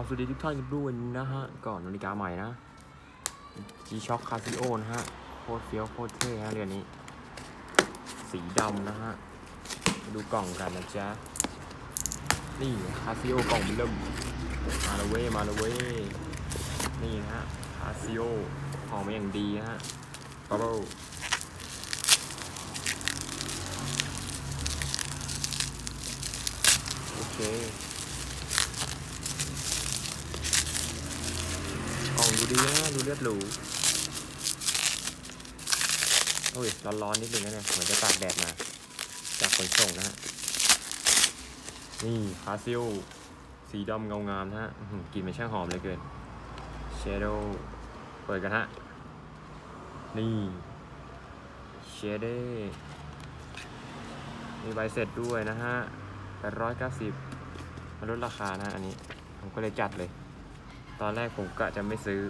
ราบสวัสดีทุกท่านกันด้วยนะฮะ ก่อนนาฬิกาใหม่นะ G-Shock Casio นะฮะ โคตรเฟี้ยวโคตรเท่ฮะเรือนนี้ สีดำนะฮะมาดูกล่องกันนะจ๊ะ นี่คาซิโอกล่องเริ่มมาละเว้มาละเว้นี่นะฮะคาซิโอห่อมาอย่างดีนะฮะบับเบิ้ลโอเค กล่องดูดีนะดูเลือดหรูโอ้ยร้อนๆนิดนึงนะเนี่ยเหมือนจะตากแดดมา จากขนส่งนะฮะ นี่คาซิโอสีดำเงางามนะฮะกลิ่นมันช่างหอมเลยเกินเชโดเปิดกันฮะ นี่เชเดมีใบเสร็จด้วยนะฮะ890มาลดราคานะอันนี้ ผมก็เลยจัดเลย ตอนแรกผมกะจะไม่ซื้อ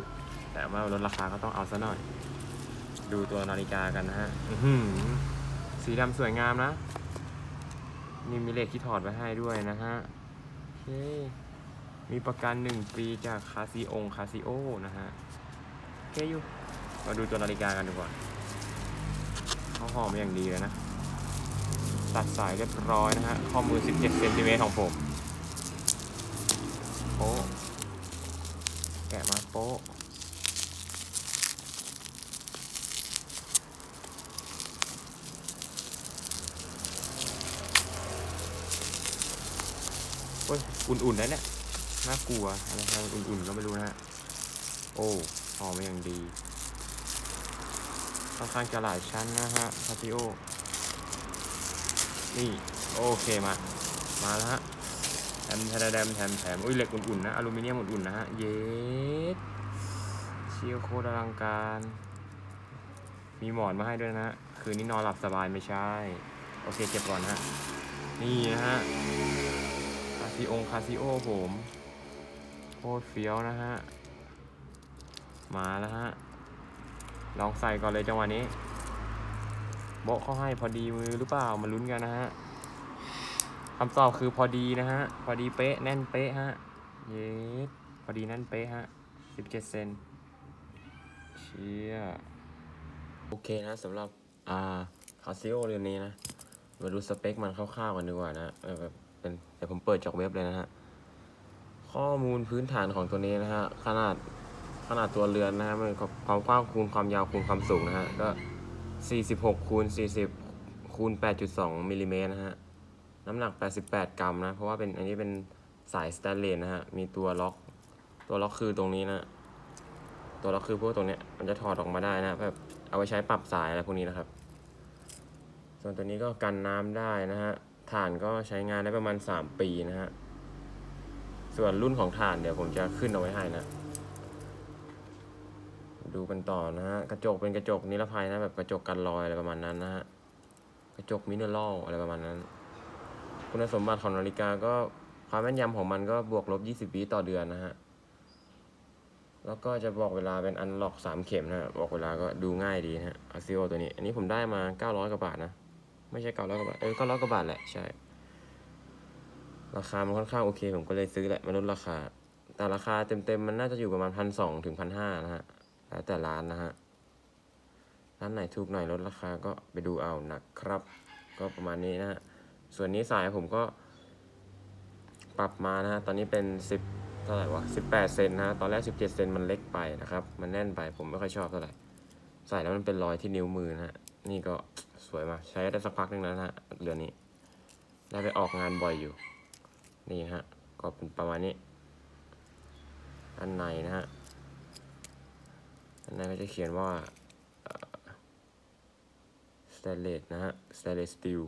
แต่ว่าลดราคาก็ต้องเอาซะหน่อย ดูตัวนาฬิกากันนะฮะสีดำสวยงามนะ นี่มีเลขที่ถอดไว้ให้ด้วยนะฮะโอเคมีประกันหนึ่งปีจากคาซิองคาซิโอนะฮะโอเคอยู่มาดูตัวนาฬิกากันดีกว่าเขาหอมอย่างดีเลยนะตัดสายเรียบร้อยนะฮะ ข้อมือ 17เซนติเมตรของผมโป๊ะแกะมาโป๊ะ อ้ย อุ่นๆนะเนี่ย น่ากลัวอะไรครับอุ่นๆก็ไม่รู้นะฮะ โอ้หอมาอย่างดีค่อนข้างจะหลายชั้นนะฮะพาติโอ นี่ โอเคมา มาแล้วฮะแถมแถมแถมแถมแถมอุ้ยเหล็กอุ่นๆนะ อลูมิเนียมอุ่นๆนะฮะ เย็ดเชียวโคตรอลังการ มีหมอนมาให้ด้วยนะฮะคืนนี้นอนหลับสบายไม่ใช่ โอเคเก็บก่อนฮะ นี่นะฮะ ซิองคาซิโอผมโคตรเฟี้ยวนะฮะ มาแล้วฮะ ลองใส่ก่อนเลยจังหวะนี้โบะเขาให้พอดีมือหรือเปล่ามาลุ้นกันนะฮะคำตอบคือพอดีนะฮะ พอดีเป๊ะแน่นเป๊ะฮะ เย็ดพอดีแน่นเป๊ะฮะสิบเจ็ดเซนเชียโอเคนะสำหรับ อ่าคาซิโอเรือนนี้นะ มาดูสเปคมันคร่าวๆกันดีกว่านะแบบ เป็นเดี๋ยวผมเปิดจากเว็บเลยนะฮะ ข้อมูลพื้นฐานของตัวนี้นะฮะ ขนาดขนาดตัวเรือนนะฮะมันความกว้างคูณความยาวคูณความสูงนะฮะ ก็ 46คูณ40คูณ8.2มิลลิเมตรนะฮะ น้ำหนัก 88 กรัมนะ เพราะว่าเป็นอันนี้เป็นสายสแตนเลสนะฮะ มีตัวล็อก ตัวล็อกคือตรงนี้นะ ตัวล็อกคือพวกตรงเนี้ย มันจะถอดออกมาได้นะแบบเอาไว้ใช้ปรับสายอะไรพวกนี้นะครับ ส่วนตัวนี้ก็กันน้ำได้นะฮะ ถ่านก็ใช้งานได้ประมาณ 3 ปีนะฮะ ส่วนรุ่นของถ่านเดี๋ยวผมจะขึ้นเอาไว้ให้นะ ดูกันต่อนะฮะ กระจกเป็นกระจกนิรภัยนะ แบบกระจกกันรอยอะไรประมาณนั้นนะฮะ กระจกมิเนอรัลอะไรประมาณนั้น คุณสมบัติของนาฬิกาก็ความแม่นยำของมันก็บวกลบ 20วิต่อเดือนนะฮะ แล้วก็จะบอกเวลาเป็นอันล็อกสามเข็มนะฮะบอกเวลาก็ดูง่ายดีนะฮะอาซิโอตัวนี้ อันนี้ผมได้มา 900กว่าบาทนะ ไม่ใช่เก้าร้อยกว่าบาท เออเก้าร้อยกว่าบาทแหละ ใช่ ราคามันค่อนข้างโอเค ผมก็เลยซื้อแหละมาลดราคา แต่ราคาเต็มๆมันน่าจะอยู่ประมาณพันสองถึงพันห้านะฮะ แล้วแต่ร้านนะฮะ ร้านไหนถูกหน่อยลดราคาก็ไปดูเอานะครับ ก็ประมาณนี้นะฮะ ส่วนนี้สายผมก็ ปรับมานะฮะ ตอนนี้เป็นสิบเท่าไหร่วะสิบแปดเซนนะฮะ ตอนแรกสิบเจ็ดเซนมันเล็กไปนะครับ มันแน่นไปผมไม่ค่อยชอบเท่าไหร่ ใส่แล้วมันเป็นรอยที่นิ้วมือนะฮะ นี่ก็ สวยมา ใช้ได้สักพักหนึ่งแล้วนะฮะเรือนนี้ ได้ไปออกงานบ่อยอยู่ นี่ฮะ ก็เป็นประมาณนี้ อันในนะฮะ อันในก็จะเขียนว่า stainless นะฮะ stainless steel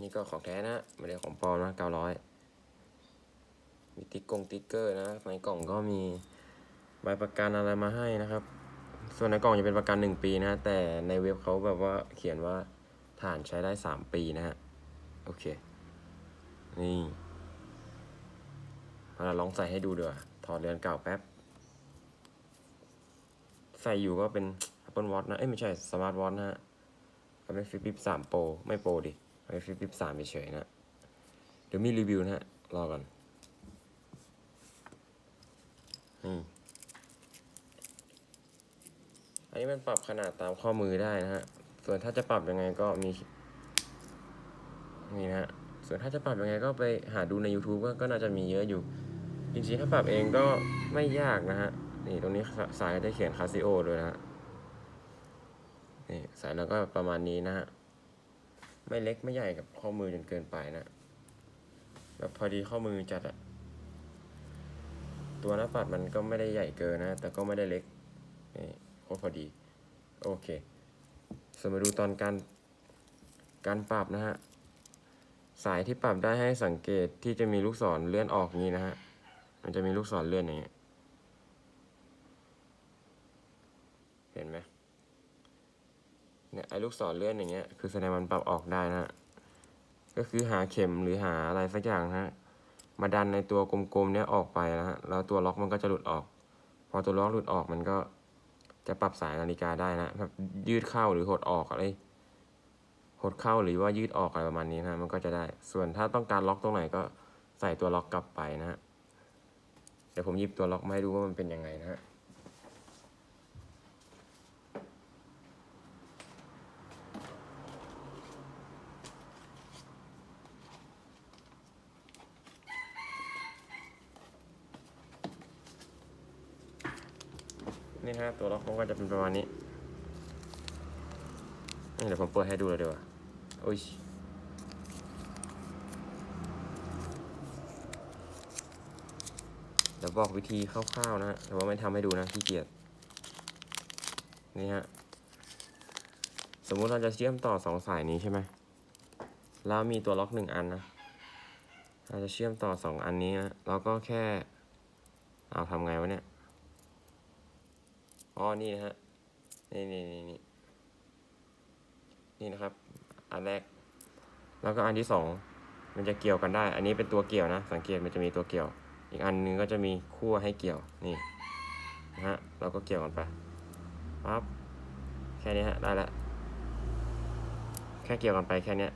นี่ก็ของแท้นะไม่ได้ของปลอมนะ900มีติ๊กกงติ๊กเกอร์นะในกล่องก็มีใบประกันอะไรมาให้นะครับ ส่วนในกล่องจะเป็นประกัน 1 ปีนะ แต่ในเว็บเขาแบบว่าเขียนว่าฐานใช้ได้ 3 ปีนะฮะ โอเค นี่มาลองใส่ให้ดูเดี๋ยวถอดเรือนเก่าแป๊บ ใส่อยู่ก็เป็น Apple Watch นะ เอ้ยไม่ใช่ Smart Watch นะฮะก็เป็นฟิป3 Pro ไม่โปรดิเป็นฟิป3เฉยๆนะ เดี๋ยวมีรีวิวนะฮะ รอก่อนนี่ อันนี้มันปรับขนาดตามข้อมือได้นะฮะ ส่วนถ้าจะปรับยังไงก็มีนี่นะฮะ ส่วนถ้าจะปรับยังไงก็ไปหาดูใน YouTube ก็ก็น่าจะมีเยอะอยู่ จริงๆถ้าปรับเองก็ไม่ยากนะฮะ นี่ตรงนี้สายก็จะเขียนคาซิโอด้วยนะฮะนี่สายแล้วก็ประมาณนี้นะฮะ ไม่เล็กไม่ใหญ่กับข้อมือจนเกินไปนะ แบบพอดีข้อมือจัดอะตัวหน้าปัดมันก็ไม่ได้ใหญ่เกินนะ แต่ก็ไม่ได้เล็กนี่ โคตรพอดี โอเคสวนมาดูตอนการการปรับนะฮะ สายที่ปรับได้ให้สังเกตที่จะมีลูกศรเลื่อนออกนี้นะฮะ มันจะมีลูกศรเลื่อนอย่างเงี้ย เห็นไหมเนี่ยไอ้ลูกศรเลื่อนอย่างเงี้ย คือแสดงมันปรับออกได้นะฮะ ก็คือหาเข็มหรือหาอะไรสักอย่างนะฮะ มาดันในตัวกลมๆเนี้ยออกไปนะฮะ แล้วตัวล็อกมันก็จะหลุดออก พอตัวล็อกหลุดออกมันก็ จะปรับสายนาฬิกาได้นะแบบยืดเข้าหรือหดออกอะไรหดเข้าหรือว่ายืดออกอะไรประมาณนี้นะมันก็จะได้ ส่วนถ้าต้องการล็อกตรงไหนก็ใส่ตัวล็อกกลับไปนะฮะเดี๋ยวผมหยิบตัวล็อกมาให้ดูว่ามันเป็นยังไงนะฮะ นี่ฮะตัวล็อกมันก็จะเป็นประมาณนี้นี่เดี๋ยวผมเปิดให้ดูเลยดีกว่าโอ้ยเดี๋ยวบอกวิธีคร่าวๆนะฮะแต่ว่าไม่ทำให้ดูนะขี้เกียจนี่ฮะสมมุติเราจะเชื่อมต่อสองสายนี้ใช่ไหมแล้วมีตัวล็อกหนึ่งอันนะ เราจะเชื่อมต่อสองอันนี้นะเราก็แค่ เอาทำไงวะเนี่ย อ๋อ นี่นะฮะ นี่นี่นี่นี่นี่นะครับ อันแรก แล้วก็อันที่สอง มันจะเกี่ยวกันได้ อันนี้เป็นตัวเกี่ยวนะ สังเกตมันจะมีตัวเกี่ยว อีกอันนึงก็จะมีขั้วให้เกี่ยว นี่นะฮะ เราก็เกี่ยวกันไปปั๊บ แค่นี้ฮะ ได้ล้วแค่เกี่ยวกันไปแค่เนี้ย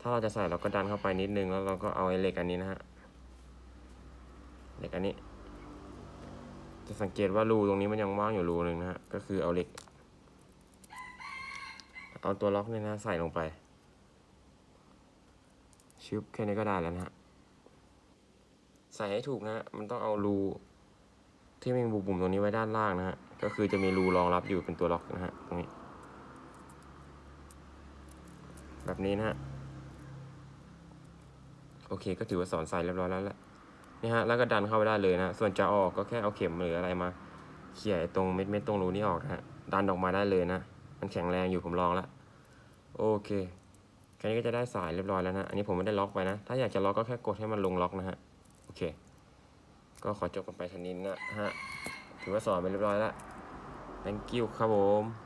ถ้าเราจะใส่เราก็ดันเข้าไปนิดนึงแล้วเราก็เอาไอ้เหล็กอันนี้นะฮะ เหล็กอันนี้ จะสังเกตว่ารูตรงนี้มันยังว่างอยู่รูหนึ่งนะฮะ ก็คือเอาเหล็ก เอาตัวล็อกเนี่ยนะใส่ลงไป ชึบแค่นี้ก็ได้แล้วนะฮะ ใส่ให้ถูกนะฮะ มันต้องเอารูที่มีบุ่มๆตรงนี้ไว้ด้านล่างนะฮะ ก็คือจะมีรูรองรับอยู่เป็นตัวล็อกนะฮะตรงนี้ แบบนี้นะฮะ โอเคก็ถือว่าสอนใส่เรียบร้อยแล้วแหละ นี่ฮะแล้วก็ดันเข้าไปได้เลยนะส่วนจะออกก็แค่เอาเข็มหรืออะไรมาเขี่ยตรงเม็ดเม็ดตรงรูนี้ออกนะฮะดันออกมาได้เลยนะ มันแข็งแรงอยู่ผมลองแล้วโอเคแค่นี้ก็จะได้สายเรียบร้อยแล้วนะอันนี้ผมไม่ได้ล็อกไว้นะ ถ้าอยากจะล็อกก็แค่กดให้มันลงล็อกนะฮะโอเค ก็ขอจบกันไปทันนี้นะฮะถือว่าสอนไปเรียบร้อยแล้ว thank you ครับผม